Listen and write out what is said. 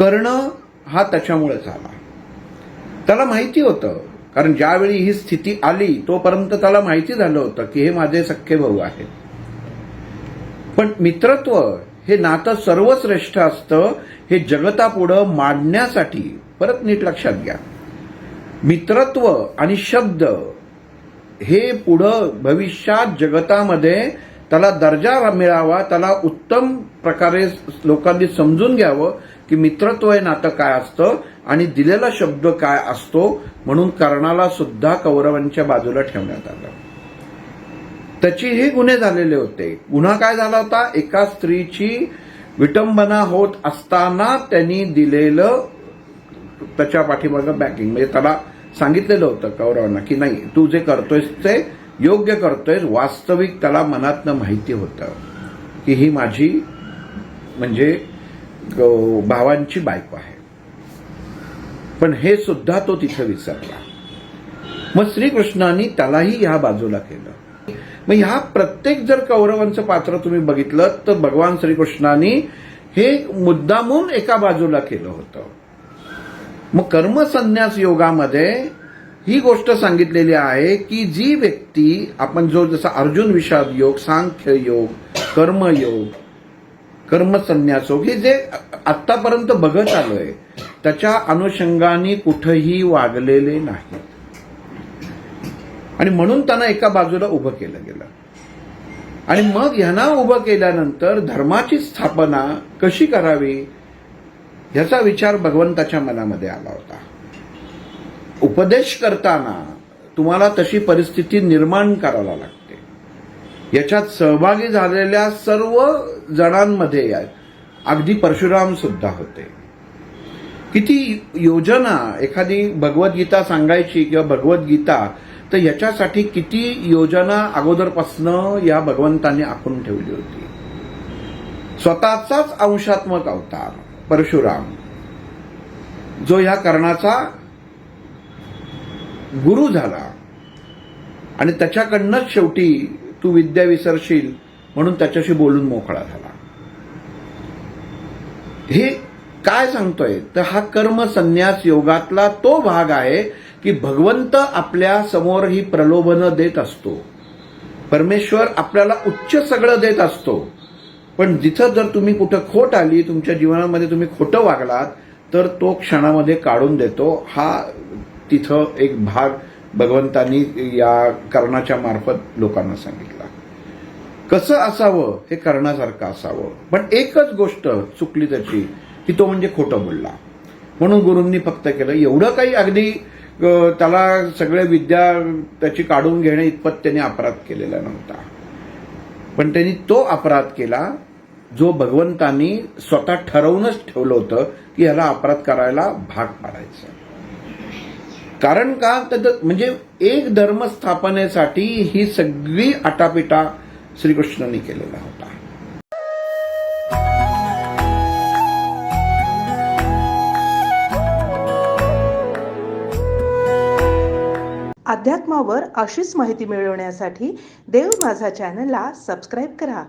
कर्ण हा त्याच्यामुळे झाला. त्याला माहिती होतं. कारण ज्यावेळी ही स्थिती आली तोपर्यंत त्याला माहिती झालं होतं की हे माझे सख्खे भाऊ आहेत. पण मित्रत्व हे नातं सर्वश्रेष्ठ असतं हे जगतापुढं मांडण्यासाठी. परत नीट लक्षात घ्या. मित्रत्व आणि शब्द हे पुढं भविष्यात जगतामध्ये त्याला दर्जा मिळावा त्याला उत्तम प्रकारे लोकांनी समजून घ्यावं की मित्रत्व हे नातं काय असतं आणि दिलेला शब्द काय असतो म्हणून कर्णाला सुद्धा कौरवांच्या बाजूला ठेवण्यात आलं. त्याची हे गुन्हे झालेले होते. गुन्हा काय झाला होता? एका स्त्रीची विटंबना होत असताना त्यांनी दिलेलं त्याच्या पाठीमागं बॅकिंग म्हणजे त्याला सांगितलेलं होतं कौरवांना की नाही तू जे करतोयस ते योग्य करतोयस. वास्तविक त्याला मनातनं माहिती होतं की ही माझी म्हणजे भावांची बायको आहे. पण हे सुद्धा तो तिथं विसरला. मग श्रीकृष्णाने त्यालाही ह्या बाजूला केलं. मग ह्या प्रत्येक जर कौरवांचं पात्र तुम्ही बघितलं तर भगवान श्रीकृष्णाने हे मुद्दामून एका बाजूला केलं होतं. मग कर्मसन्यास योगामध्ये ही गोष्ट सांगितलेली आहे की जी व्यक्ती आपण जो जसा अर्जुन विषाद योग सांख्य योग कर्मयोग कर्मसन्यास हे जे आतापर्यंत बघत आलोय त्याच्या अनुषंगाने कुठंही वागलेले नाही आणि म्हणून त्यांना एका बाजूला उभं केलं गेलं. आणि मग ह्यांना उभं केल्यानंतर धर्माची स्थापना कशी करावी ह्याचा विचार भगवंताच्या मनामध्ये आला होता. उपदेश करताना तुम्हाला तशी परिस्थिती निर्माण करायला लागते. याच्यात सहभागी झालेल्या सर्व जणांमध्ये अगदी परशुराम सुद्धा होते. किती योजना एखादी भगवद्गीता सांगायची किंवा भगवद्गीता तर याच्यासाठी किती योजना अगोदरपासनं या भगवंतांनी आखून ठेवली होती. स्वतःचाच अंशात्मक अवतार परशुराम जो ह्या कर्णाचा गुरु झाला. आणि त्याच्याकडनंच शेवटी तू विद्या विसरशील म्हणून त्याच्याशी बोलून मोकळा झाला. हे काय सांगतोय? तर हा कर्म संन्यास योगातला तो भाग आहे की भगवंत आपल्यासमोर ही प्रलोभनं देत असतो. परमेश्वर आपल्याला उच्च सगळं देत असतो. पण जिथं जर तुम्ही कुठं खोट आली तुमच्या जीवनामध्ये तुम्ही खोटं वागलात तर तो क्षणामध्ये काढून देतो. हा तिथं एक भाग भगवंतांनी या कर्णाच्या मार्फत लोकांना सांगितला. कसं असावं? हे करण्यासारखं असावं. पण एकच गोष्ट चुकली त्याची की तो म्हणजे खोटं बोलला. म्हणून गुरूंनी फक्त केलं. एवढं काही अगदी त्याला सगळे विद्या त्याची काढून घेणे इतपत त्याने अपराध केलेला नव्हता. पण त्यांनी तो अपराध केला जो भगवंतांनी स्वतः ठरवूनच ठेवलं होतं की ह्याला अपराध करायला भाग पाडायचं. कारण का? तर म्हणजे एक धर्म स्थापनेसाठी ही सगळी आटापिटा श्रीकृष्णांनी केलेला होता अध्यात्मावर अशीच माहिती मिळवण्यासाठी देव माझा चॅनलला सबस्क्राईब करा.